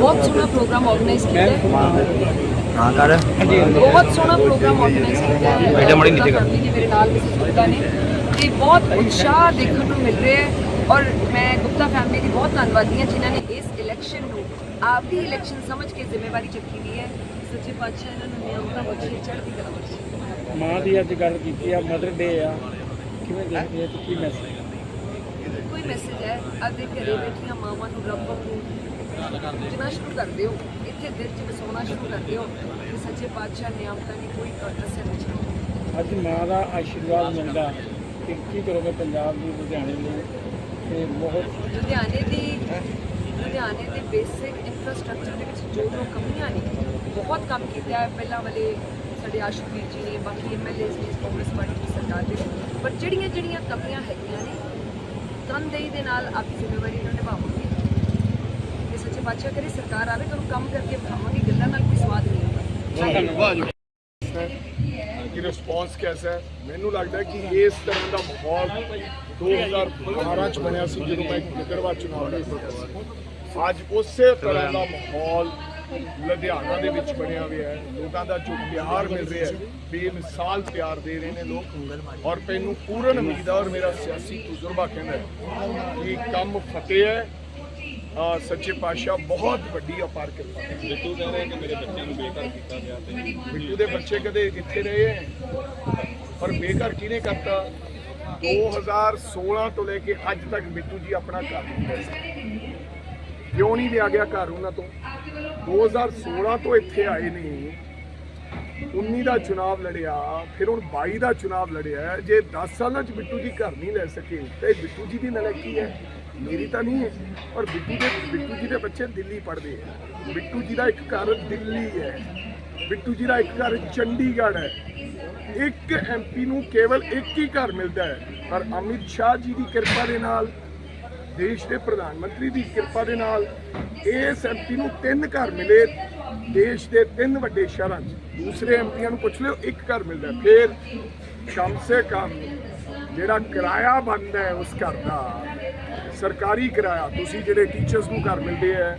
ਬਹੁਤ ਸੋਹਣਾ programme organise ਕੀਤਾ ਹੈ। ਹਾਂ ਕਰ। ਬਹੁਤ ਸੋਹਣਾ ਪ੍ਰੋਗਰਾਮ ਆਰਗੇਨਾਈਜ਼ ਕੀਤਾ ਹੈ। ਬੇਟਾ ਮੜੀ ਨੀਚੇ ਕਰ। ਮੇਰੇ ਨਾਲ ਮਿਸਿਸ ਗੁਪਤਾ ਨੇ ਤੇ ਬਹੁਤ ਉਤਸ਼ਾਹ ਦੇਖਣ ਨੂੰ ਮਿਲ ਰਿਹਾ ਹੈ ਔਰ ਮੈਂ ਗੁਪਤਾ ਫੈਮਿਲੀ ਦੀ ਬਹੁਤ ਧੰਨਵਾਦੀ ਹਾਂ ਜਿਨ੍ਹਾਂ ਨੇ ਇਸ ਇਲੈਕਸ਼ਨ ਨੂੰ ਆਪਦੀ ਇਲੈਕਸ਼ਨ ਸਮਝ ਕੇ ਜ਼ਿੰਮੇਵਾਰੀ ਚੱਕੀ ਦੀ ਹੈ। ਸੱਚੇ ਪਾਤਸ਼ਾਹ ਇਹਨਾਂ ਨੂੰ ਨਿਯਮਤਾ ਬਖਸ਼ੀ ਚੜ੍ਹਦੀ ਕਲਾ ਬਖਸ਼ੀ। ਮਾਂ ਦੀ ਅੱਜ ਗੱਲ ਕੀਤੀ ਆ ਮਦਰ ਡੇ ਆ। ਕਿਵੇਂ ਦੇਖਦੇ ਆ ਤੇ ਕੀ ਮੈਸੇਜ ਕੋਈ ਮੈਸੇਜ ਹੈ? ਆਪਦੇ ਘਰੇ ਬੈਠੀਆਂ ਮਾਵਾਂ ਨੂੰ ਰੱਬ ਵਾਂਗੂ ਜਿਨਾ ਸ਼ੁਰੂ ਕਰ ਦਿਓ ਇੱਥੇ ਦਿਲ 'ਚ ਵਸਾਉਣਾ ਸ਼ੁਰੂ ਕਰ ਦਿਓ ਕਿ ਸੱਚੇ ਪਾਤਸ਼ਾਹ ਨਿਯਮਤਾਂ ਦੀ ਕੋਈ ਅਸਰ ਨਹੀਂ। ਛੱਡਦਾ ਅੱਜ ਮਾਂ ਦਾ ਆਸ਼ੀਰਵਾਦ ਮਿਲਦਾ। ਕਿ ਕੀ ਕਰੋਗੇ ਪੰਜਾਬ ਦੀ ਲੁਧਿਆਣੇ ਲਈ ਤੇ ਬਹੁਤ ਲੁਧਿਆਣੇ ਦੀ ਲੁਧਿਆਣੇ ਦੇ ਬੇਸਿਕ ਇਨਫਰਾਸਟ੍ਰਕਚਰ ਦੇ ਵਿੱਚ ਜੋ ਜੋ ਕਮੀਆਂ ਨੇ ਬਹੁਤ ਕੰਮ ਕੀਤਾ ਹੈ ਪਹਿਲਾਂ ਵਾਲੇ ਸਾਡੇ ਆਸ਼ੂਵੀਰ ਜੀ ਨੇ ਬਾਕੀ ਐਮਐਲਏਸ ਨੇ ਕਾਂਗਰਸ ਪਾਰਟੀ ਦੀ ਸਰਕਾਰ ਦੇ। ਪਰ ਜਿਹੜੀਆਂ ਜਿਹੜੀਆਂ ਕਮੀਆਂ ਹੈਗੀਆਂ ਨੇ ਤਨਦੇਹੀ ਦੇ ਨਾਲ ਆਪਣੀ ਜ਼ਿੰਮੇਵਾਰੀ ਨੂੰ ਤੇ ਸੱਚੇ ਬਾਦਸ਼ਾਹ ਕਰੇ ਸਰਕਾਰ ਆਵੇ ਤੁਹਾਨੂੰ ਕੰਮ ਕਰਕੇ ਵਿਖਾਵਾਂਗੇ ਗੱਲਾਂ ਨਾਲ ਕੋਈ ਸਵਾਦ ਨਹੀਂ ਆਉਂਦਾ ਕਿ ਰਿਸਪੌਂਸ ਕਿਹਦਾ ਹੈ? ਮੈਨੂੰ ਲੱਗਦਾ ਹੈ ਕਿ ਇਸ ਤਰ੍ਹਾਂ ਦਾ ਮਾਹੌਲ 2012 ਚ ਬਣਿਆ ਸੀ ਜਦੋਂ ਮੈਂ ਗਿੱਦੜਵਾ ਚੁਣਾਵ ਲੜਦਾ ਸੀ। ਅੱਜ ਉਸੇ ਤਰ੍ਹਾਂ ਦਾ ਮਾਹੌਲ ਲੁਧਿਆਣਾ ਦੇ ਵਿੱਚ ਬਣਿਆ ਹੋਇਆ ਹੈ। ਲੋਕਾਂ ਦਾ ਜੋ ਪਿਆਰ ਮਿਲ ਰਿਹਾ ਹੈ ਬੇਮਿਸਾਲ ਪਿਆਰ ਦੇ ਰਹੇ ਨੇ ਲੋਕ। ਔਰ ਮੈਨੂੰ ਪੂਰਨ ਉਮੀਦ ਹੈ ਔਰ ਮੇਰਾ ਸਿਆਸੀ ਤਜਰਬਾ ਕਹਿੰਦਾ ਹੈ ਕਿ ਕੰਮ ਫਤਿਹ ਹੈ ਸੱਚੇ ਪਾਤਸ਼ਾਹ ਬਹੁਤ ਵੱਡੀ ਅਪਾਰ ਕਿਰਪਾ ਹੈ ਬਿੱਟੂ ਕਹਿ ਰਹੇ ਕਿ ਮੇਰੇ ਬੱਚਿਆਂ ਨੂੰ ਬੇਘਰ ਕੀਤਾ ਗਿਆ ਤੇ ਬਿੱਟੂ ਦੇ ਬੱਚੇ ਕਦੇ ਇੱਥੇ ਰਹੇ ਹੈ ਪਰ ਬੇਘਰ ਕਿਹਨੇ ਕਰਤਾ? 2016 ਤੋਂ ਲੈ ਕੇ ਅੱਜ ਤੱਕ ਬਿੱਟੂ ਜੀ ਆਪਣਾ ਘਰ ਕਿਉਂ ਨਹੀਂ ਲਿਆ ਗਿਆ ਘਰ ਉਹਨਾਂ ਤੋਂ? 2016 ਤੋਂ ਇੱਥੇ ਆਏ ਨੇ। 19 ਦਾ ਚੁਣਾਵ ਲੜਿਆ ਫਿਰ ਹੁਣ 22 ਦਾ ਚੁਣਾਵ ਲੜਿਆ ਜੇ 10 ਸਾਲਾਂ ਚ ਬਿੱਟੂ ਜੀ ਘਰ ਨਹੀਂ ਲੈ ਸਕੇ ਤੇ ਬਿੱਟੂ ਜੀ ਦੀ ਨਲਾਇਕੀ ਹੈ? ਮੇਰੀ ਤਾਂ ਨਹੀਂ ਹੈ। ਔਰ ਬਿੱਟੂ ਦੇ ਬਿੱਟੂ ਜੀ ਦੇ ਬੱਚੇ ਦਿੱਲੀ ਪੜ੍ਹਦੇ ਆ। ਬਿੱਟੂ ਜੀ ਦਾ ਇੱਕ ਘਰ ਦਿੱਲੀ ਹੈ। ਬਿੱਟੂ ਜੀ ਦਾ ਇੱਕ ਘਰ ਚੰਡੀਗੜ੍ਹ ਹੈ। ਇੱਕ ਐਮਪੀ ਨੂੰ ਕੇਵਲ ਇੱਕ ਹੀ ਘਰ ਮਿਲਦਾ ਹੈ। ਪਰ ਅਮਿਤ ਸ਼ਾਹ ਜੀ ਦੀ ਕਿਰਪਾ ਦੇ ਨਾਲ, ਦੇਸ਼ ਦੇ ਪ੍ਰਧਾਨ ਮੰਤਰੀ ਦੀ ਕਿਰਪਾ ਦੇ ਨਾਲ, ਇਸ ਐਮਪੀ ਨੂੰ ਤਿੰਨ ਘਰ ਮਿਲੇ। ਦੇਸ਼ ਦੇ ਤਿੰਨ ਵੱਡੇ ਸ਼ਹਿਰਾਂ 'ਚ। ਦੂਸਰੇ ਐਮਪੀਆਂ ਨੂੰ ਪੁੱਛ ਲਿਓ, ਇੱਕ ਘਰ ਮਿਲਦਾ ਫਿਰ ਕਮ ਸੇ ਕਮ ਜਿਹੜਾ ਕਿਰਾਇਆ ਬਣਦਾ ਹੈ ਉਸ ਘਰ ਦਾ। ਸਰਕਾਰੀ ਕਿਰਾਇਆ, ਤੁਸੀਂ ਜਿਹੜੇ ਟੀਚਰਸ ਨੂੰ ਘਰ ਮਿਲਦੇ ਆ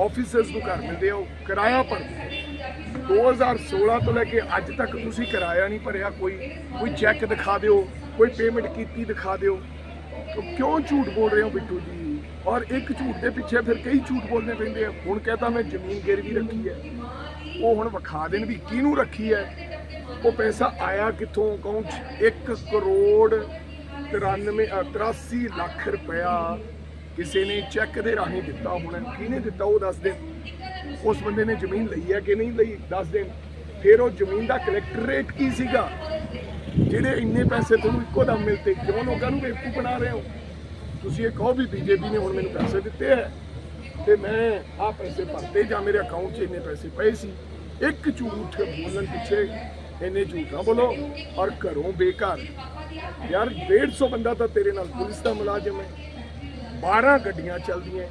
ਆਫਿਸਰਸ ਨੂੰ ਘਰ ਮਿਲਦੇ ਆ, ਉਹ ਕਿਰਾਇਆ ਭਰਦੇ ਆ। 2016 ਤੋਂ ਲੈ ਕੇ ਅੱਜ ਤੱਕ ਤੁਸੀਂ ਕਿਰਾਇਆ ਨਹੀਂ ਭਰਿਆ, ਕੋਈ ਕੋਈ ਚੈੱਕ ਦਿਖਾ ਦਿਓ, ਕੋਈ ਪੇਮੈਂਟ ਕੀਤੀ ਦਿਖਾ ਦਿਓ। ਕਿਉਂ ਝੂਠ ਬੋਲ ਰਹੇ ਹੋ ਬਿੱਟੂ ਜੀ? ਔਰ ਇੱਕ ਝੂਠ ਦੇ ਪਿੱਛੇ ਫਿਰ ਕਈ ਝੂਠ ਬੋਲਨੇ ਪੈਂਦੇ ਆ। ਹੁਣ ਕਹਤਾ ਮੈਂ ਜ਼ਮੀਨ ਗਿਰਵੀ ਰੱਖੀ ਹੈ। ਉਹ ਹੁਣ ਵਿਖਾ ਦੇਣ ਵੀ ਕਿਹਨੂੰ ਰੱਖੀ ਹੈ? ਉਹ ਪੈਸਾ ਆਇਆ ਕਿੱਥੋਂ? ਅਕਾਊਂਟ 'ਚ 1 ਕਰੋੜ 93 ਅ, 83 ਲੱਖ ਰੁਪਇਆ ਕਿਸੇ ਨੇ ਚੈੱਕ ਦੇ ਰਾਹੀਂ ਦਿੱਤਾ ਹੁਣ। ਕਿਹਨੇ ਦਿੱਤਾ ਉਹ ਦੱਸ ਦੇ। ਉਸ ਬੰਦੇ ਨੇ ਜ਼ਮੀਨ ਲਈ ਹੈ ਕਿ ਨਹੀਂ ਲਈ ਦੱਸ ਦੇਣ ਫਿਰ ਉਹ ਜ਼ਮੀਨ ਦਾ ਕਲੈਕਟਰੇਟ ਕੀ ਸੀਗਾ? ਜਿਹੜੇ ਇੰਨੇ ਪੈਸੇ ਤੁਹਾਨੂੰ ਇੱਕੋ ਦਮ ਮਿਲਤੇ ਕਿਉਂ ਲੋਕਾਂ ਨੂੰ ਬੇਵਕੂਫ ਬਣਾ ਰਹੇ ਹੋ? ਤੁਸੀਂ ਇਹ ਕਹੋ ਵੀ ਬੀਜੇਪੀ ਨੇ ਹੁਣ ਮੈਨੂੰ ਪੈਸੇ ਦਿੱਤੇ ਹੈ। ਤੇ ਮੈਂ ਆਹ ਪੈਸੇ ਭਰਤੇ ਜਾਂ ਮੇਰੇ ਅਕਾਊਂਟ 'ਚ ਇੰਨੇ ਪੈਸੇ ਪਏ ਸੀ। ਇੱਕ ਝੂਠ ਬੋਲਣ ਪਿੱਛੇ ਇੰਨੇ ਝੂਠ ਨਾ ਬੋਲੋ ਔਰ ਘਰੋਂ ਬੇਕਾਰ ਯਾਰ 150 ਬੰਦਾ ਤਾਂ ਤੇਰੇ ਨਾਲ ਪੁਲਿਸ ਦਾ ਮੁਲਾਜ਼ਮ ਹੈ। 12 ਗੱਡੀਆਂ ਚੱਲਦੀਆਂ।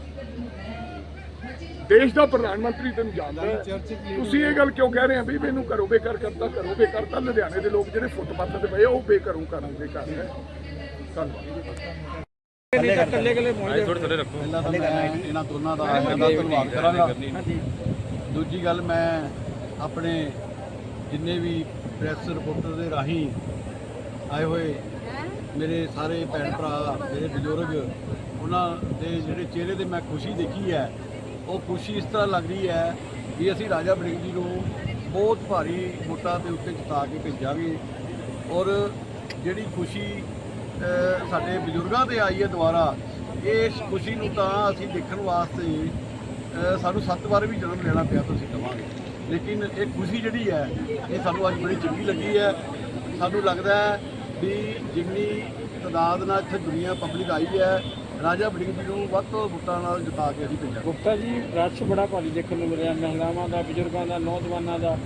ਦੇਸ਼ ਦਾ ਪ੍ਰਧਾਨ ਮੰਤਰੀ ਤੈਨੂੰ ਜਾਣਦਾ ਹੈ। ਤੁਸੀਂ ਇਹ ਗੱਲ ਕਿਉਂ ਕਹਿ ਰਹੇ ਆ ਵੀ ਮੈਨੂੰ ਘਰੋਂ ਬੇਕਾਰ ਕਰਤਾ ਘਰੋਂ ਬੇਕਾਰ ਤਾਂ ਲੁਧਿਆਣੇ ਦੇ ਲੋਕ ਜਿਹੜੇ ਫੁੱਟਪਾਥ ਤੇ ਪਏ ਉਹ ਬੇਘਰੋਂ ਘਰੋਂ ਬੇਕਾਰ ਧੰਨਵਾਦ। ਕੱਲੇ ਕੱਲੇ ਥੋੜੇ ਥੋੜੇ ਰੱਖੋ ਇਹਨਾਂ ਦੋਨਾਂ ਦਾ ਇਹਨਾਂ ਦਾ ਧੰਨਵਾਦ ਕਰਾਂਗਾ ਦੂਜੀ ਗੱਲ ਮੈਂ ਆਪਣੇ ਜਿੰਨੇ ਵੀ ਪ੍ਰੈਸ ਰਿਪੋਰਟਰ ਦੇ ਰਾਹੀਂ ਆਏ ਹੋਏ ਮੇਰੇ ਸਾਰੇ ਭੈਣ ਭਰਾ, ਮੇਰੇ ਬਜ਼ੁਰਗ, ਉਹਨਾਂ ਦੇ ਜਿਹੜੇ ਚਿਹਰੇ ਤੇ ਮੈਂ ਖੁਸ਼ੀ ਦੇਖੀ ਹੈ, ਉਹ ਖੁਸ਼ੀ ਇਸ ਤਰ੍ਹਾਂ ਲੱਗ ਰਹੀ ਹੈ ਵੀ ਅਸੀਂ ਰਾਜਾ ਵੜਿੰਗ ਜੀ ਨੂੰ ਬਹੁਤ ਭਾਰੀ ਵੋਟਾਂ ਦੇ ਉੱਤੇ ਜਿਤਾ ਕੇ ਭੇਜਾਂਗੇ ਔਰ ਜਿਹੜੀ ਖੁਸ਼ੀ ਸਾਡੇ ਬਜ਼ੁਰਗਾਂ ਤੇ ਆਈ ਹੈ ਦੁਬਾਰਾ, ਇਸ ਖੁਸ਼ੀ ਨੂੰ ਤਾਂ ਅਸੀਂ ਦੇਖਣ ਵਾਸਤੇ ਸਾਨੂੰ ਸੱਤ ਵਾਰ ਵੀ ਜਨਮ ਲੈਣਾ ਪਿਆ ਤੁਸੀਂ ਕਹਾਂਗੇ ਲੇਕਿਨ ਇਹ ਖੁਸ਼ੀ ਜਿਹੜੀ ਹੈ ਇਹ ਸਾਨੂੰ ਅੱਜ ਬੜੀ ਚੰਗੀ ਲੱਗੀ ਹੈ। ਸਾਨੂੰ ਲੱਗਦਾ ਹੈ ਵੀ ਜਿੰਨੀ ਤਾਦਾਦ ਨਾਲ ਇੱਥੇ ਦੁਨੀਆ ਪਬਲਿਕ ਆਈ ਹੈ ਰਾਜਾ ਵੜਿੰਗ ਜੀ ਨੂੰ ਵੱਧ ਤੋਂ ਵੋਟਾਂ ਨਾਲ ਜਿਤਾ ਕੇ ਅਸੀਂ ਭੇਜਾਂਗੇ ਗੁਪਤਾ ਜੀ ਰਸ਼ ਬੜਾ ਭਾਰੀ ਦੇਖਣ ਨੂੰ ਮਿਲਿਆ ਮਹਿਲਾਵਾਂ ਦਾ ਬਜ਼ੁਰਗਾਂ ਦਾ ਨੌਜਵਾਨਾਂ ਦਾ।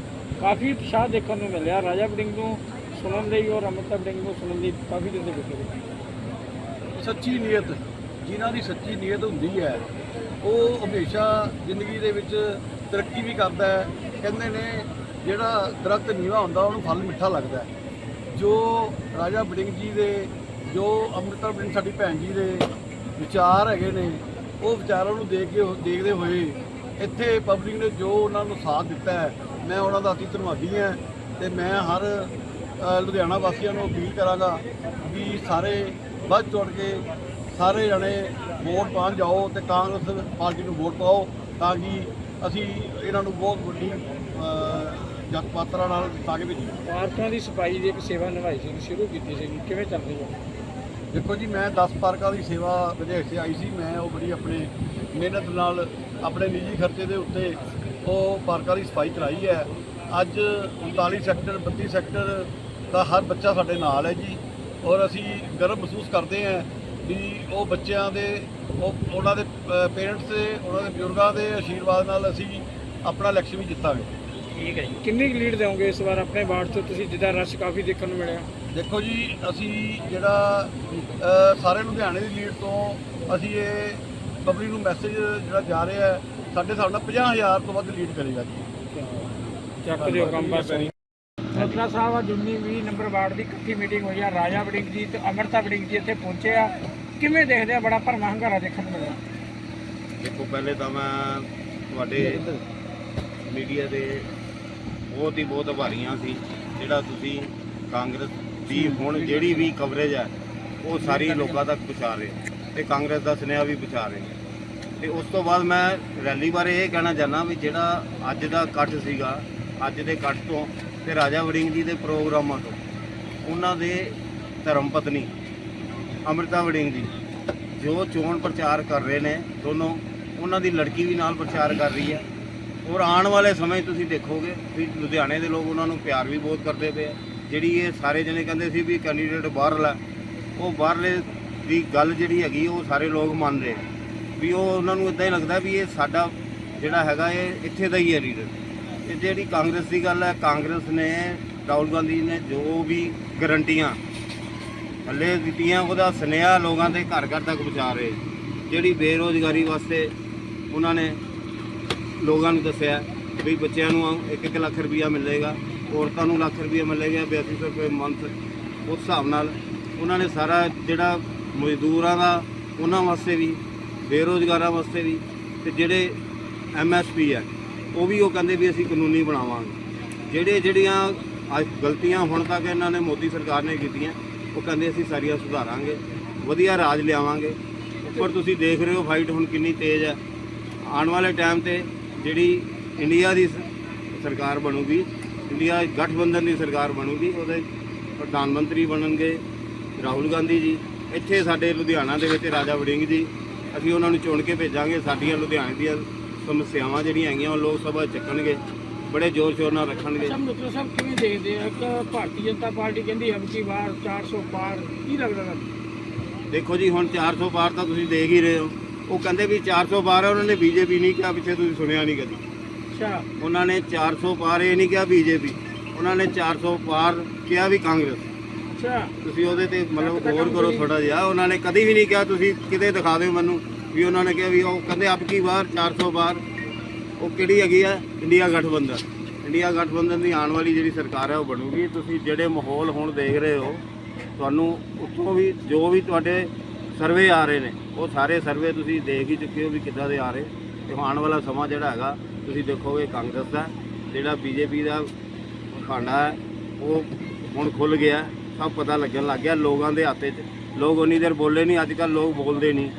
ਕਾਫੀ ਉਤਸ਼ਾਹ ਦੇਖਣ ਨੂੰ ਮਿਲਿਆ। ਰਾਜਾ ਵੜਿੰਗ ਨੂੰ ਸੁਣਨ ਲਈ ਔਰ ਅਮਿਤਾ ਵੜਿੰਗ ਨੂੰ ਸੁਣਨ ਲਈ ਕਾਫੀ ਦਿਨ ਦੇ ਬੈਠੇ ਸੱਚੀ ਨੀਅਤ ਜਿਨ੍ਹਾਂ ਦੀ ਸੱਚੀ ਨੀਅਤ ਹੁੰਦੀ ਹੈ ਉਹ ਹਮੇਸ਼ਾ ਜ਼ਿੰਦਗੀ ਦੇ ਵਿੱਚ ਤਰੱਕੀ ਵੀ ਕਰਦਾ ਹੈ। ਕਹਿੰਦੇ ਨੇ ਜਿਹੜਾ ਦਰਖਤ ਨੀਵਾ ਹੁੰਦਾ, ਉਹਨੂੰ ਫਲ ਮਿੱਠਾ ਲੱਗਦਾ ਜੋ ਰਾਜਾ ਬੜਿੰਗ ਜੀ ਦੇ, ਜੋ ਅੰਮ੍ਰਿਤਾ ਬੜਿੰਗ ਸਾਡੀ ਭੈਣ ਜੀ ਦੇ ਵਿਚਾਰ ਹੈਗੇ ਨੇ, ਉਹ ਵਿਚਾਰਾਂ ਨੂੰ ਦੇਖ ਕੇ ਦੇਖਦੇ ਹੋਏ ਇੱਥੇ ਪਬਲਿਕ ਨੇ ਜੋ ਉਹਨਾਂ ਨੂੰ ਸਾਥ ਦਿੱਤਾ ਹੈ, ਮੈਂ ਉਹਨਾਂ ਦਾ ਅਤੀ ਧੰਨਵਾਦੀ ਹਾਂ ਤੇ ਮੈਂ ਹਰ ਲੁਧਿਆਣਾ ਵਾਸੀਆਂ ਨੂੰ ਅਪੀਲ ਕਰਾਂਗਾ ਵੀ ਸਾਰੇ ਵੱਧ ਚੜ ਕੇ ਸਾਰੇ ਜਣੇ ਵੋਟ ਪਾਉਣ ਜਾਓ ਤੇ ਕਾਂਗਰਸ ਪਾਰਟੀ ਨੂੰ ਵੋਟ ਪਾਓ ਤਾਂ ਕਿ ਅਸੀਂ ਇਹਨਾਂ ਨੂੰ ਬਹੁਤ ਵੱਡੀ ਜਤ ਪਾਤਰਾ ਨਾਲ ਤਾਂ ਕਿ ਭੇਜੀਏ ਪਾਰਕਾਂ ਦੀ ਸਫ਼ਾਈ ਦੀ ਇੱਕ ਸੇਵਾ ਨਿਭਾਈ ਸੀ ਸ਼ੁਰੂ ਕੀਤੀ ਸੀ ਕਿਵੇਂ ਚੱਲ ਰਹੀ ਹੈ ਦੇਖੋ ਜੀ ਮੈਂ 10 ਪਾਰਕਾਂ ਦੀ ਸੇਵਾ ਵਿਦੇਸ਼ ਤੇ ਆਈ ਸੀ। ਮੈਂ ਉਹ ਬੜੀ ਆਪਣੇ ਮਿਹਨਤ ਨਾਲ ਆਪਣੇ ਨਿੱਜੀ ਖਰਚੇ ਦੇ ਉੱਤੇ ਉਹ ਪਾਰਕਾਂ ਦੀ ਸਫ਼ਾਈ ਕਰਾਈ ਹੈ। ਅੱਜ 39 ਸੈਕਟਰ 32 ਸੈਕਟਰ ਦਾ ਹਰ ਬੱਚਾ ਸਾਡੇ ਨਾਲ ਹੈ ਜੀ। ਔਰ ਅਸੀਂ ਗਰਵ ਮਹਿਸੂਸ ਕਰਦੇ ਹਾਂ ਵੀ ਉਹ ਬੱਚਿਆਂ ਦੇ ਉਹ ਉਹਨਾਂ ਦੇ ਪੇਰੈਂਟਸ ਦੇ ਉਹਨਾਂ ਦੇ ਬਜ਼ੁਰਗਾਂ ਦੇ ਆਸ਼ੀਰਵਾਦ ਨਾਲ ਅਸੀਂ ਆਪਣਾ ਇਲੈਕਸ਼ਨ ਵੀ ਜਿੱਤਾਂਗੇ। ਠੀਕ ਹੈ ਜੀ। ਕਿੰਨੀ ਕੁ ਲੀਡ ਦੇਵੋਗੇ ਇਸ ਵਾਰ ਆਪਣੇ ਵਾਰਡ ਤੋਂ? ਤੁਸੀਂ ਜਿੱਦਾਂ ਰਸ਼ ਕਾਫੀ ਦੇਖਣ ਨੂੰ ਮਿਲਿਆ। ਦੇਖੋ ਜੀ ਅਸੀਂ ਜਿਹੜਾ ਸਾਰੇ ਲੁਧਿਆਣੇ ਦੀ ਲੀਡ ਤੋਂ ਅਸੀਂ ਇਹ ਪਬਲਿਕ ਨੂੰ ਮੈਸੇਜ ਜਿਹੜਾ ਜਾ ਰਿਹਾ ਹੈ ਸਾਡੇ ਹਿਸਾਬ ਨਾਲ 50000 ਤੋਂ ਵੱਧ ਲੀਡ ਕਰੇਗਾ ਜੀ। ਚੱਕ ਦਿਓ ਕੰਮ ਬਸ। ਮਤਲਬ ਸਾਹਿਬ ਅੱਜ 19 20 ਨੰਬਰ ਵਾਰਡ ਦੀ ਇਕੱਠੀ ਮੀਟਿੰਗ ਹੋਈ ਆ। ਰਾਜਾ ਵੜਿੰਗ ਜੀ ਤੇ ਅਮਰਤਾ ਵੜਿੰਗ ਜੀ ਇੱਥੇ ਪਹੁੰਚੇ ਆ। ਕਿਵੇਂ ਦੇਖਦੇ ਆ? ਬੜਾ ਭਰਮਾ ਹੰਗਾਰਾ ਦੇਖਣ ਨੂੰ ਮਿਲਿਆ। ਦੇਖੋ, ਪਹਿਲੇ ਤਾਂ ਮੈਂ ਤੁਹਾਡੇ ਮੀਡੀਆ ਦੇ ਬਹੁਤ ਹੀ ਬਹੁਤ ਆਭਾਰੀਆਂ ਸੀ। ਜਿਹੜਾ ਤੁਸੀਂ ਕਾਂਗਰਸ ਦੀ ਹੁਣ ਜਿਹੜੀ ਵੀ ਕਵਰੇਜ ਹੈ ਉਹ ਸਾਰੀ ਲੋਕਾਂ ਤੱਕ ਪਹੁੰਚਾ ਰਹੇ ਹੋ। ਤੇ ਕਾਂਗਰਸ ਦਾ ਸੁਨੇਹਾ ਵੀ ਪਹੁੰਚਾ ਰਹੇ ਹੋ। ਤੇ ਉਸ ਤੋਂ ਬਾਅਦ ਮੈਂ ਰੈਲੀ ਬਾਰੇ ਇਹ ਕਹਿਣਾ ਚਾਹੁੰਦਾ ਵੀ ਜਿਹੜਾ ਅੱਜ ਦਾ ਇਕੱਠ ਸੀਗਾ, ਅੱਜ ਦੇ ਇਕੱਠ ਤੋਂ ਤੇ ਰਾਜਾ ਵੜਿੰਗ ਜੀ ਦੇ ਪ੍ਰੋਗਰਾਮਾਂ ਤੋਂ, ਉਹਨਾਂ ਦੇ ਧਰਮ ਪਤਨੀ ਅੰਮ੍ਰਿਤਾ ਵੜਿੰਗ ਜੀ, ਜੋ ਚੋਣ ਪ੍ਰਚਾਰ ਕਰ ਰਹੇ ਨੇ ਦੋਨੋਂ, ਉਹਨਾਂ ਦੀ ਲੜਕੀ ਵੀ ਨਾਲ ਪ੍ਰਚਾਰ ਕਰ ਰਹੀ ਹੈ। ਔਰ ਆਉਣ ਵਾਲੇ ਸਮੇਂ ਤੁਸੀਂ ਦੇਖੋਗੇ ਵੀ ਲੁਧਿਆਣੇ ਦੇ ਲੋਕ ਉਹਨਾਂ ਨੂੰ ਪਿਆਰ ਵੀ ਬਹੁਤ ਕਰਦੇ ਪਏ ਆ। ਜਿਹੜੀ ਇਹ ਸਾਰੇ ਜਣੇ ਕਹਿੰਦੇ ਸੀ ਵੀ ਕੈਂਡੀਡੇਟ ਬਾਹਰਲਾ, ਉਹ ਬਾਹਰਲੇ ਦੀ ਗੱਲ ਜਿਹੜੀ ਹੈਗੀ, ਉਹ ਸਾਰੇ ਲੋਕ ਮੰਨ ਰਹੇ ਵੀ ਉਹ ਉਹਨਾਂ ਨੂੰ ਇਦਾਂ ਹੀ ਲੱਗਦਾ ਵੀ ਇਹ ਸਾਡਾ ਜਿਹੜਾ ਹੈਗਾ, ਇਹ ਇੱਥੇ ਦਾ ਹੀ ਹੈ ਲੀਡਰ ਜਿਹੜੀ ਕਾਂਗਰਸ ਦੀ ਗੱਲ ਹੈ, ਕਾਂਗਰਸ ਨੇ, ਰਾਹੁਲ ਗਾਂਧੀ ਨੇ ਜੋ ਵੀ ਗਰੰਟੀਆਂ ਹੱਲੇ ਦਿੱਤੀਆਂ, ਉਹਦਾ ਸੁਨੇਹਾ ਲੋਕਾਂ ਦੇ ਘਰ ਘਰ ਤੱਕ ਪਹੁੰਚਾ ਰਹੇ। ਜਿਹੜੀ ਬੇਰੋਜ਼ਗਾਰੀ ਵਾਸਤੇ ਉਹਨਾਂ ਨੇ ਲੋਕਾਂ ਨੂੰ ਦੱਸਿਆ ਵੀ ਬੱਚਿਆਂ ਨੂੰ 1-1 ਲੱਖ ਰੁਪਇਆ ਮਿਲੇਗਾ, ਔਰਤਾਂ ਨੂੰ ਲੱਖ ਰੁਪਇਆ ਮਿਲੇਗਾ 8200 ਰੁਪਏ ਮੰਥ ਉਸ ਹਿਸਾਬ ਨਾਲ ਉਹਨਾਂ ਨੇ ਸਾਰਾ ਜਿਹੜਾ ਮਜ਼ਦੂਰਾਂ ਦਾ, ਉਹਨਾਂ ਵਾਸਤੇ ਵੀ, ਬੇਰੋਜ਼ਗਾਰਾਂ ਵਾਸਤੇ ਵੀ ਤੇ ਜਿਹੜੇ ਐਮਐਸਪੀ ਹੈ ਉਹ ਵੀ ਉਹ ਕਹਿੰਦੇ ਵੀ ਅਸੀਂ ਕਾਨੂੰਨੀ ਬਣਾਵਾਂਗੇ। ਜਿਹੜੇ ਜਿਹੜੀਆਂ ਅੱਜ ਗਲਤੀਆਂ ਹੁਣ ਤੱਕ ਇਹਨਾਂ ਨੇ ਮੋਦੀ ਸਰਕਾਰ ਨੇ ਕੀਤੀਆਂ, ਉਹ ਕਹਿੰਦੇ ਅਸੀਂ ਸਾਰੀਆਂ ਸੁਧਾਰਾਂਗੇ, ਵਧੀਆ ਰਾਜ ਲਿਆਵਾਂਗੇ। ਉੱਪਰ ਤੁਸੀਂ ਦੇਖ ਰਹੇ ਹੋ ਫਾਈਟ ਹੁਣ ਕਿੰਨੀ ਤੇਜ਼ ਹੈ। ਆਉਣ ਵਾਲੇ ਟਾਈਮ ਤੇ ਜਿਹੜੀ ਇੰਡੀਆ ਦੀ ਸਰਕਾਰ ਬਣੂਗੀ, ਇੰਡੀਆ ਗਠਬੰਧਨ ਦੀ ਸਰਕਾਰ ਬਣੂਗੀ, ਉਹਦੇ ਪ੍ਰਧਾਨ ਮੰਤਰੀ ਬਣਨਗੇ ਰਾਹੁਲ ਗਾਂਧੀ ਜੀ। ਇੱਥੇ ਸਾਡੇ ਲੁਧਿਆਣਾ ਦੇ ਵਿੱਚ ਰਾਜਾ ਵੜਿੰਗ ਜੀ, ਅਸੀਂ ਉਹਨਾਂ ਨੂੰ ਚੁਣ ਕੇ ਭੇਜਾਂਗੇ ਸਾਡੀਆਂ ਲੁਧਿਆਣੇ ਦੀਆਂ ਸਮੱਸਿਆਵਾਂ ਜਿਹੜੀਆਂ ਹੈਗੀਆਂ ਉਹ ਲੋਕ ਸਭਾ ਚੱਕਣਗੇ ਬੜੇ ਜ਼ੋਰ ਸ਼ੋਰ ਨਾਲ ਰੱਖਣਗੇ। ਸਭ ਮਿੱਤਰ ਸਾਹਿਬ ਕਿਵੇਂ ਦੇਖਦੇ ਆ? ਕਿ ਭਾਰਤੀ ਜਨਤਾ ਪਾਰਟੀ ਕਹਿੰਦੀ ਅਬਕੀ ਵਾਰ 400 ਪਾਰ ਕੀ ਲੱਗਦਾ ਤੁਹਾਨੂੰ? ਦੇਖੋ ਜੀ ਹੁਣ 400 ਪਾਰ ਤਾਂ ਤੁਸੀਂ ਦੇਖ ਹੀ ਰਹੇ ਹੋ। ਉਹ ਕਹਿੰਦੇ ਵੀ 400 ਪਾਰ ਹੈ ਉਹਨਾਂ ਨੇ ਬੀਜੇਪੀ ਨਹੀਂ ਕਿਹਾ ਪਿੱਛੇ ਤੁਸੀਂ ਸੁਣਿਆ ਨਹੀਂ ਕਦੀ। ਅੱਛਾ। ਉਹਨਾਂ ਨੇ 400 ਪਾਰ ਇਹ ਨਹੀਂ ਕਿਹਾ ਬੀਜੇਪੀ। ਉਹਨਾਂ ਨੇ 400 ਪਾਰ ਕਿਹਾ ਵੀ ਕਾਂਗਰਸ। ਅੱਛਾ। ਤੁਸੀਂ ਉਹਦੇ ਤੇ ਮਤਲਬ ਗੌਰ ਕਰੋ ਥੋੜਾ ਜਿਹਾ। ਉਹਨਾਂ ਨੇ ਕਦੀ ਵੀ ਨਹੀਂ ਕਿਹਾ ਤੁਸੀਂ ਕਿਤੇ ਦਿਖਾ ਦਿਓ ਮੈਨੂੰ। ਵੀ ਉਹਨਾਂ ਨੇ ਕਿਹਾ ਵੀ ਉਹ ਕਹਿੰਦੇ ਆਪ ਕੀ ਵਾਰ 400 ਪਾਰ ਉਹ ਕਿਹੜੀ ਹੈਗੀ ਆ? ਇੰਡੀਆ ਗਠਬੰਧਨ। ਇੰਡੀਆ ਗਠਬੰਧਨ ਦੀ ਆਉਣ ਵਾਲੀ ਜਿਹੜੀ ਸਰਕਾਰ ਹੈ ਉਹ ਬਣੂਗੀ। ਤੁਸੀਂ ਜਿਹੜੇ ਮਾਹੌਲ ਹੁਣ ਦੇਖ ਰਹੇ ਹੋ, ਤੁਹਾਨੂੰ ਉੱਥੋਂ ਵੀ ਜੋ ਵੀ ਤੁਹਾਡੇ ਸਰਵੇ ਆ ਰਹੇ ਨੇ, ਉਹ ਸਾਰੇ ਸਰਵੇ ਤੁਸੀਂ ਦੇਖ ਹੀ ਚੁੱਕੇ ਹੋ ਵੀ ਕਿੱਦਾਂ ਦੇ ਆ ਰਹੇ। ਤੇ ਆਉਣ ਵਾਲਾ ਸਮਾਂ ਜਿਹੜਾ ਹੈਗਾ, ਤੁਸੀਂ ਦੇਖੋਗੇ ਕਾਂਗਰਸ ਦਾ, ਜਿਹੜਾ ਬੀਜੇਪੀ ਦਾ ਖਾਂਡਾ ਹੈ, ਉਹ ਹੁਣ ਖੁੱਲ ਗਿਆ। ਸਭ ਪਤਾ ਲੱਗਣ ਲੱਗ ਗਿਆ ਲੋਕਾਂ ਦੇ ਹੱਥੇ 'ਚ। ਲੋਕ ਉਨੀ ਦੇਰ ਬੋਲੇ ਨਹੀਂ ਅੱਜ ਕੱਲ ਲੋਕ ਬੋਲਦੇ ਨਹੀਂ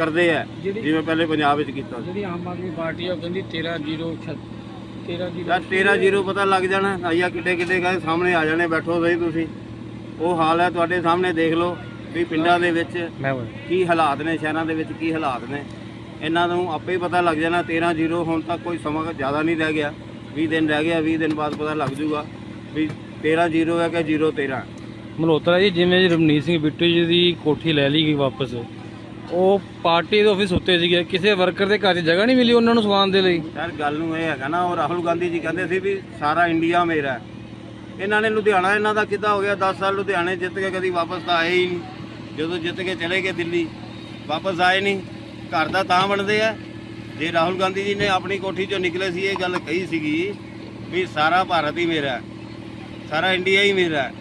ਕਰਦੇ ਆ ਜਿਵੇਂ ਪਹਿਲੇ ਪੰਜਾਬ ਵਿੱਚ ਕੀਤਾ ਸੀ। ਜਿਹੜੀ ਆਮ ਆਦਮੀ ਪਾਰਟੀ ਆ ਉਹ ਕਹਿੰਦੀ 13 0 13 ਯਾਰ 13 ਜ਼ੀਰੋ ਪਤਾ ਲੱਗ ਜਾਣਾ ਆਈਆ ਕਿੱਡੇ ਕਿੱਡੇ ਗਏ ਸਾਹਮਣੇ ਆ ਜਾਣੇ ਬੈਠੋ ਸਹੀ ਤੁਸੀਂ। ਉਹ ਹਾਲ ਹੈ ਤੁਹਾਡੇ ਸਾਹਮਣੇ ਦੇਖ ਲਓ ਵੀ ਪਿੰਡਾਂ ਦੇ ਵਿੱਚ ਕੀ ਹਾਲਾਤ ਨੇ ਸ਼ਹਿਰਾਂ ਦੇ ਵਿੱਚ ਕੀ ਹਾਲਾਤ ਨੇ। ਇਹਨਾਂ ਨੂੰ ਆਪੇ ਹੀ ਪਤਾ ਲੱਗ ਜਾਣਾ 13 ਜ਼ੀਰੋ ਹੁਣ ਤੱਕ ਕੋਈ ਸਮਾਂ ਜ਼ਿਆਦਾ ਨਹੀਂ ਰਹਿ ਗਿਆ। 20 ਦਿਨ ਰਹਿ ਗਿਆ 20 ਦਿਨ ਬਾਅਦ ਪਤਾ ਲੱਗ ਜੂਗਾ ਵੀ 13 ਜ਼ੀਰੋ ਹੈ ਕਿ 0 13 ਮਲਹੋਤਰਾ ਜੀ ਜਿਵੇਂ ਰਮਨੀਤ ਸਿੰਘ ਬਿੱਟੂ ਜੀ ਦੀ ਕੋਠੀ ਲੈ ਲਈ ਗਈ ਵਾਪਸ। ਉਹ ਪਾਰਟੀ ਦੇ ਆਫਿਸ ਉੱਤੇ ਸੀਗੇ ਕਿਸੇ ਵਰਕਰ ਦੇ ਘਰ 'ਚ ਜਗ੍ਹਾ ਨਹੀਂ ਮਿਲੀ ਉਹਨਾਂ ਨੂੰ ਸਵਾਨ ਦੇ ਲਈ। ਯਾਰ ਗੱਲ ਨੂੰ ਇਹ ਹੈਗਾ ਨਾ ਉਹ ਰਾਹੁਲ ਗਾਂਧੀ ਜੀ ਕਹਿੰਦੇ ਸੀ ਵੀ ਸਾਰਾ ਇੰਡੀਆ ਮੇਰਾ ਹੈ। ਇਹਨਾਂ ਨੇ ਲੁਧਿਆਣਾ ਇਹਨਾਂ ਦਾ ਕਿੱਦਾਂ ਹੋ ਗਿਆ? 10 ਸਾਲ ਲੁਧਿਆਣੇ ਜਿੱਤ ਕੇ ਕਦੀ ਵਾਪਸ ਤਾਂ ਆਏ ਹੀ ਨਹੀਂ। ਜਦੋਂ ਜਿੱਤ ਕੇ ਚਲੇ ਗਏ ਦਿੱਲੀ ਵਾਪਸ ਆਏ ਨਹੀਂ। ਘਰ ਦਾ ਤਾਂ ਬਣਦੇ ਆ। ਜੇ ਰਾਹੁਲ ਗਾਂਧੀ ਜੀ ਨੇ ਆਪਣੀ ਕੋਠੀ ਚੋਂ ਨਿਕਲੇ ਸੀ ਇਹ ਗੱਲ ਕਹੀ ਸੀਗੀ ਵੀ ਸਾਰਾ ਭਾਰਤ ਹੀ ਮੇਰਾ ਹੈ, ਸਾਰਾ ਇੰਡੀਆ ਹੀ ਮੇਰਾ ਹੈ।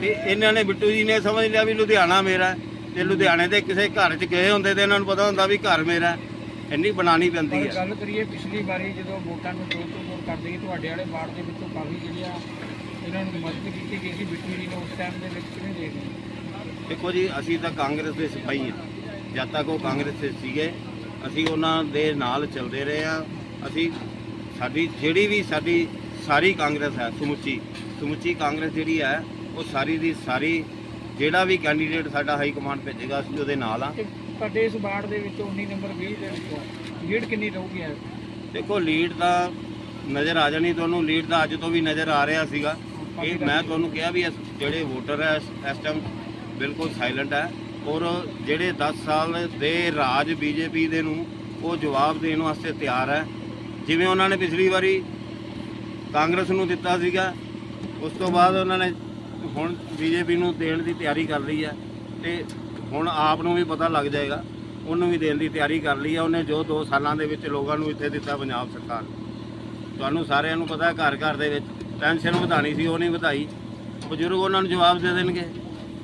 ਤੇ ਇਹਨਾਂ ਨੇ ਬਿੱਟੂ ਜੀ ਨੇ ਸਮਝ ਲਿਆ ਵੀ ਲੁਧਿਆਣਾ ਮੇਰਾ ਹੈ, ਤੇ ਲੁਧਿਆਣੇ ਦੇ ਕਿਸੇ ਘਰ 'ਚ ਗਏ ਹੁੰਦੇ ਤੇ ਇਹਨਾਂ ਨੂੰ ਪਤਾ ਹੁੰਦਾ ਵੀ ਘਰ ਮੇਰਾ। ਇੰਨੀ ਬਣਾਣੀ ਪੈਂਦੀ ਪਰ ਹੈ ਗੱਲ ਕਰੀਏ ਪਿਛਲੀ ਵਾਰੀ ਜਦੋਂ ਵੋਟਾਂ ਨੂੰ ਤੋੜ ਤੋੜ ਕਰਦੇ ਸੀ ਤੁਹਾਡੇ ਵਾਲੇ ਵਾਰਡ ਦੇ ਵਿੱਚੋਂ ਕਾਫੀ ਜਿਹੜੀਆਂ ਇਹਨਾਂ ਨੂੰ ਮਦਦ ਕੀਤੀ ਗਈ ਸੀ ਬਿੱਟੂ ਜੀ ਨੇ ਉਸ ਟਾਈਮ ਦੇ ਵਿੱਚ ਕਿਵੇਂ ਦੇਖਦੇ ਦੇਖੋ ਜੀ ਅਸੀਂ ਤਾਂ ਕਾਂਗਰਸ ਦੇ ਸਿਪਾਹੀ ਹਾਂ ਜਦ ਤੱਕ ਉਹ ਕਾਂਗਰਸ ਦੇ ਸੀਗੇ ਅਸੀਂ ਉਹਨਾਂ ਦੇ ਨਾਲ ਚੱਲਦੇ ਰਹੇ ਹਾਂ ਅਸੀਂ ਸਾਡੀ ਜਿਹੜੀ ਵੀ ਸਾਡੀ ਸਾਰੀ ਕਾਂਗਰਸ ਹੈ ਸਮੁੱਚੀ ਸਮੁੱਚੀ ਕਾਂਗਰਸ ਜਿਹੜੀ ਹੈ ਉਹ ਸਾਰੀ ਦੀ ਸਾਰੀ ਜਿਹੜਾ ਵੀ ਕੈਂਡੀਡੇਟ ਸਾਡਾ ਹਾਈ ਕਮਾਂਡ ਭੇਜੇਗਾ ਅਸੀਂ ਉਹਦੇ ਨਾਲ ਆ। ਤੇ ਤੁਹਾਡੇ ਇਸ ਵਾਰਡ ਦੇ ਵਿੱਚੋਂ 19 ਨੰਬਰ 20 ਦੇ ਵਿੱਚੋਂ ਲੀਡ ਕਿੰਨੀ ਰਹੂਗੀ ਐ? ਦੇਖੋ ਲੀਡ ਤਾਂ ਨਜ਼ਰ ਆ ਜਾਣੀ ਤੁਹਾਨੂੰ ਲੀਡ ਤਾਂ ਅੱਜ ਤੋਂ ਵੀ ਨਜ਼ਰ ਆ ਰਿਹਾ ਸੀਗਾ। ਇਹ ਮੈਂ ਤੁਹਾਨੂੰ ਕਿਹਾ ਵੀ ਇਸ- ਜਿਹੜੇ ਵੋਟਰ ਹੈ ਇਸ ਇਸ ਟਾਈਮ ਬਿਲਕੁਲ ਸਾਇਲੈਂਟ ਹੈ ਔਰ ਜਿਹੜੇ 10 ਸਾਲ ਦੇ ਰਾਜ ਬੀਜੇਪੀ ਦੇ ਨੂੰ ਉਹ ਜਵਾਬ ਦੇਣ ਵਾਸਤੇ ਤਿਆਰ ਹੈ ਜਿਵੇਂ ਉਹਨਾਂ ਨੇ ਪਿਛਲੀ ਵਾਰੀ ਕਾਂਗਰਸ ਨੂੰ ਦਿੱਤਾ ਸੀਗਾ ਉਸ ਤੋਂ ਬਾਅਦ ਉਹਨਾਂ ਨੇ ਹੁਣ ਬੀਜੇਪੀ ਨੂੰ ਦੇਣ ਦੀ ਤਿਆਰੀ ਕਰ ਲਈ ਹੈ ਤੇ ਹੁਣ ਆਪ ਨੂੰ ਵੀ ਪਤਾ ਲੱਗ ਜਾਏਗਾ, ਉਹਨੂੰ ਵੀ ਦੇਣ ਦੀ ਤਿਆਰੀ ਕਰ ਲਈ ਹੈ ਉਹਨੇ ਜੋ 2 ਸਾਲਾਂ ਦੇ ਵਿੱਚ ਲੋਕਾਂ ਨੂੰ ਇੱਥੇ ਦਿੱਤਾ ਪੰਜਾਬ ਸਰਕਾਰ। ਨੇ। ਤੁਹਾਨੂੰ ਸਾਰਿਆਂ ਨੂੰ ਪਤਾ ਘਰ ਘਰ ਦੇ ਵਿੱਚ, ਪੈਨਸ਼ਨ ਵਧਾਣੀ ਸੀ, ਉਹ ਨਹੀਂ ਵਧਾਈ। ਬਜ਼ੁਰਗ ਉਹਨਾਂ ਨੂੰ ਜਵਾਬ ਦੇ ਦੇਣਗੇ।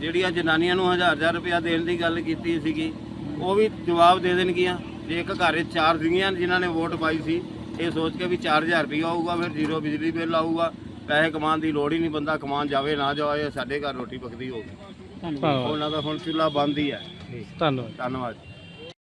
ਜਿਹੜੀਆਂ ਜਨਾਨੀਆਂ ਨੂੰ ਹਜ਼ਾਰ ਹਜ਼ਾਰ ਰੁਪਇਆ ਦੇਣ ਦੀ ਗੱਲ ਕੀਤੀ ਸੀਗੀ, ਉਹ ਵੀ ਜਵਾਬ ਦੇ ਦੇਣਗੀਆਂ। ਜੇ ਇੱਕ ਘਰ ਵਿੱਚ ਚਾਰ ਸੀਗੀਆਂ, ਜਿਨ੍ਹਾਂ ਨੇ ਵੋਟ ਪਾਈ ਸੀ, ਇਹ ਸੋਚ ਕੇ ਵੀ 4000 ਰੁਪਇਆ ਆਊਗਾ, ਫਿਰ ਜ਼ੀਰੋ ਬਿਜਲੀ ਬਿੱਲ ਆਊਗਾ। ਪੈਸੇ ਕਮਾਉਣ ਦੀ ਲੋੜ ਹੀ ਨਹੀਂ ਬੰਦਾ ਕਮਾਉਣ ਜਾਵੇ ਨਾ ਜਾਵੇ ਸਾਡੇ ਘਰ ਰੋਟੀ ਪੱਕਦੀ ਧੰਨਵਾਦ। ਉਹਨਾਂ ਦਾ ਹੁਣ ਚੁੱਲ੍ਹਾ ਬੰਦ ਹੀ ਹੈ। ਧੰਨਵਾਦ। ਧੰਨਵਾਦ